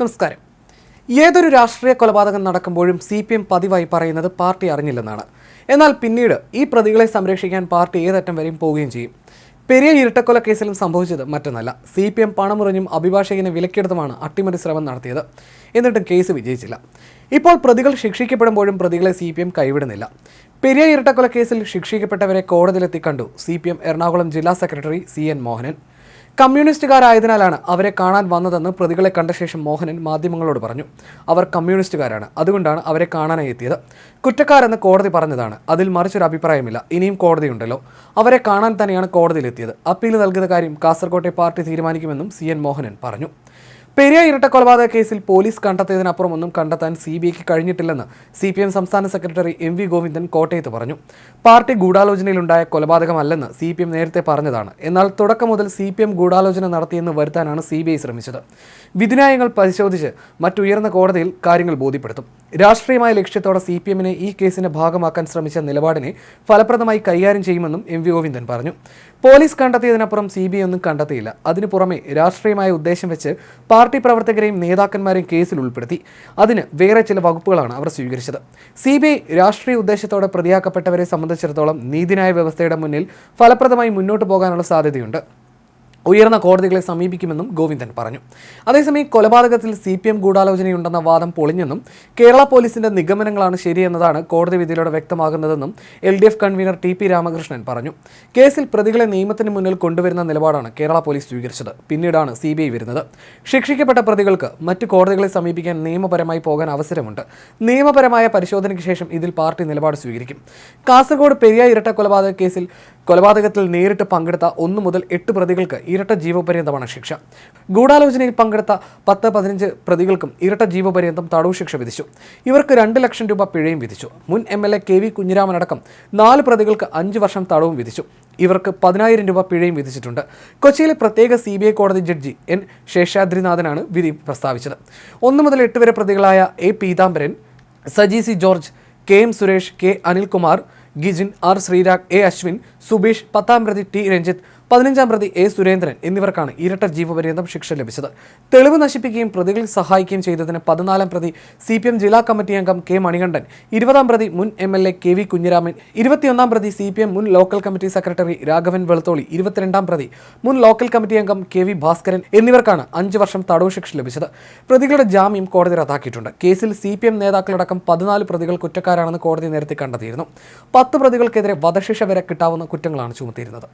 നമസ്കാരം. ഏതൊരു രാഷ്ട്രീയ കൊലപാതകം നടക്കുമ്പോഴും സി പി എം പതിവായി പറയുന്നത് പാർട്ടി അറിഞ്ഞില്ലെന്നാണ്. എന്നാൽ പിന്നീട് ഈ പ്രതികളെ സംരക്ഷിക്കാൻ പാർട്ടി ഏതറ്റം വരെയും പോവുകയും ചെയ്യും. പെരിയ ഇരട്ടക്കൊല കേസിലും സംഭവിച്ചത് മറ്റൊന്നല്ല. സി പി എം പണമുറിഞ്ഞും അഭിഭാഷകനെ വിലക്കെടുത്തുമാണ് അട്ടിമറി ശ്രമം നടത്തിയത്. എന്നിട്ടും കേസ് വിജയിച്ചില്ല. ഇപ്പോൾ പ്രതികൾ ശിക്ഷിക്കപ്പെടുമ്പോഴും പ്രതികളെ സി പി എം കൈവിടുന്നില്ല. പെരിയ ഇരട്ടക്കൊല കേസിൽ ശിക്ഷിക്കപ്പെട്ടവരെ കോടതിയിലെത്തി കണ്ടു സി പി എം എറണാകുളം ജില്ലാ സെക്രട്ടറി സി എൻ മോഹനൻ. കമ്മ്യൂണിസ്റ്റുകാരായതിനാലാണ് അവരെ കാണാൻ വന്നതെന്ന് പ്രതികളെ കണ്ട ശേഷം മോഹനൻ മാധ്യമങ്ങളോട് പറഞ്ഞു. അവർ കമ്മ്യൂണിസ്റ്റുകാരാണ്. അതുകൊണ്ടാണ് അവരെ കാണാനായി എത്തിയത്. കുറ്റക്കാരെന്ന് കോടതി പറഞ്ഞതാണ്. അതിൽ മറിച്ചൊരു അഭിപ്രായമില്ല ഇനിയും കോടതിയുണ്ടല്ലോ. അവരെ കാണാൻ തന്നെയാണ് കോടതിയിലെത്തിയത് അപ്പീൽ നൽകുന്ന കാര്യം കാസർകോട്ടെ പാർട്ടി തീരുമാനിക്കുമെന്നും സി മോഹനൻ പറഞ്ഞു. പെരിയ ഇരട്ട കൊലപാതക കേസിൽ പോലീസ് കണ്ടെത്തിയതിനപ്പുറം ഒന്നും കണ്ടെത്താൻ സി ബി ഐക്ക് കഴിഞ്ഞിട്ടില്ലെന്ന് സി പി എം സംസ്ഥാന സെക്രട്ടറി എം വി ഗോവിന്ദൻ കോട്ടയത്ത് പറഞ്ഞു. പാർട്ടി ഗൂഢാലോചനയിലുണ്ടായ കൊലപാതകമല്ലെന്ന് സി പി എം നേരത്തെ പറഞ്ഞതാണ്. എന്നാൽ തുടക്കം മുതൽ സി പി എം ഗൂഢാലോചന നടത്തിയെന്ന് വരുത്താനാണ് സി ബി ഐ ശ്രമിച്ചത്. വിധിന്യായങ്ങൾ പരിശോധിച്ച് മറ്റുയർന്ന കോടതിയിൽ കാര്യങ്ങൾ ബോധ്യപ്പെടുത്തും. രാഷ്ട്രീയമായ ലക്ഷ്യത്തോടെ സി പി എമ്മിനെ ഈ കേസിന്റെ ഭാഗമാക്കാൻ ശ്രമിച്ച നിലപാടിനെ ഫലപ്രദമായി കൈകാര്യം ചെയ്യുമെന്നും എം വി ഗോവിന്ദൻ പറഞ്ഞു. പോലീസ് കണ്ടെത്തിയതിനപ്പുറം സി ബി ഐ ഒന്നും കണ്ടെത്തിയില്ല. അതിനു പുറമെ രാഷ്ട്രീയമായ ഉദ്ദേശം വെച്ച് പാർട്ടി പ്രവർത്തകരെയും നേതാക്കന്മാരെയും കേസിൽ ഉൾപ്പെടുത്തി. അതിന് വേറെ ചില വകുപ്പുകളാണ് അവർ സ്വീകരിച്ചത്. സി ബി ഐ രാഷ്ട്രീയ ഉദ്ദേശത്തോടെ പ്രതിയാക്കപ്പെട്ടവരെ സംബന്ധിച്ചിടത്തോളം നീതിന്യായ വ്യവസ്ഥയുടെ മുന്നിൽ ഫലപ്രദമായി മുന്നോട്ട് പോകാനുള്ള സാധ്യതയുണ്ട്. ഉയർന്ന കോടതികളെ സമീപിക്കുമെന്നും ഗോവിന്ദൻ പറഞ്ഞു. അതേസമയം കൊലപാതകത്തിൽ സി പി എം ഗൂഢാലോചനയുണ്ടെന്ന വാദം പൊളിഞ്ഞെന്നും കേരള പോലീസിന്റെ നിഗമനങ്ങളാണ് ശരിയെന്നതാണ് കോടതി വിധിയിലൂടെ വ്യക്തമാകുന്നതെന്നും L D F convener T P Ramakrishnan പറഞ്ഞു. കേസിൽ പ്രതികളെ നിയമത്തിന് മുന്നിൽ കൊണ്ടുവരുന്ന നിലപാടാണ് കേരള പോലീസ് സ്വീകരിച്ചത്. പിന്നീടാണ് സി ബി ഐ വരുന്നത്. ശിക്ഷിക്കപ്പെട്ട പ്രതികൾക്ക് മറ്റു കോടതികളെ സമീപിക്കാൻ നിയമപരമായി പോകാൻ അവസരമുണ്ട്. നിയമപരമായ പരിശോധനയ്ക്ക് ശേഷം ഇതിൽ പാർട്ടി നിലപാട് സ്വീകരിക്കും. കാസർഗോഡ് പെരിയ ഇരട്ട കൊലപാതക കേസിൽ കൊലപാതകത്തിൽ നേരിട്ട് പങ്കെടുത്ത ഒന്നു മുതൽ എട്ട് പ്രതികൾക്ക് ഇരട്ട ജീവപര്യന്തമാണ് ശിക്ഷ. ഗൂഢാലോചനയിൽ പങ്കെടുത്ത പത്ത് പതിനഞ്ച് പ്രതികൾക്കും ഇരട്ട ജീവപര്യന്തം തടവ് ശിക്ഷ വിധിച്ചു. ഇവർക്ക് രണ്ട് ലക്ഷം രൂപ പിഴയും വിധിച്ചു. മുൻ M L A K V കുഞ്ഞിരാമനടക്കം നാല് പ്രതികൾക്ക് അഞ്ച് വർഷം തടവും വിധിച്ചു. ഇവർക്ക് പതിനായിരം രൂപ പിഴയും വിധിച്ചിട്ടുണ്ട്. കൊച്ചിയിലെ പ്രത്യേക സി ബി ഐ കോടതി ജഡ്ജി എൻ ശേഷാദ്രിനാഥനാണ് വിധി പ്രസ്താവിച്ചത്. ഒന്ന് മുതൽ എട്ട് വരെ പ്രതികളായ A Peethambaran Saji C George K M Suresh K Anilkumar Gijin R Sreerag A Ashwin Subeesh പത്താംപ്രതി T Ranjith പതിനഞ്ചാം പ്രതി എ സുരേന്ദ്രൻ എന്നിവർക്കാണ് ഇരട്ട ജീവപര്യന്തം ശിക്ഷ ലഭിച്ചത്. തെളിവ് നശിപ്പിക്കുകയും പ്രതികളെ സഹായിക്കുകയും ചെയ്തതിന് പതിനാലാം പ്രതി സി പി എം ജില്ലാ കമ്മിറ്റി അംഗം കെ മണികണ്ഠൻ ഇരുപതാം പ്രതി മുൻ M L A K V Kunhiraman ഇരുപത്തിയൊന്നാം പ്രതി സി പി എം മുൻ local committee secretary Raghavan Velutholi ഇരുപത്തിരണ്ടാം പ്രതി മുൻ ലോക്കൽ കമ്മിറ്റി അംഗം കെ വി ഭാസ്കരൻ എന്നിവർക്കാണ് അഞ്ച് വർഷം തടവ് ശിക്ഷ ലഭിച്ചത്. പ്രതികളുടെ ജാമ്യം കോടതി റദ്ദാക്കിയിട്ടുണ്ട്. കേസിൽ സി പി എം നേതാക്കളടക്കം പതിനാല് പ്രതികൾ കുറ്റക്കാരാണെന്ന് കോടതി നേരത്തെ കണ്ടെത്തിയിരുന്നു. പത്ത് പ്രതികൾക്കെതിരെ വധശിക്ഷ വരെ കിട്ടാവുന്ന കുറ്റങ്ങളാണ് ചുമത്തിയിരുന്നത്.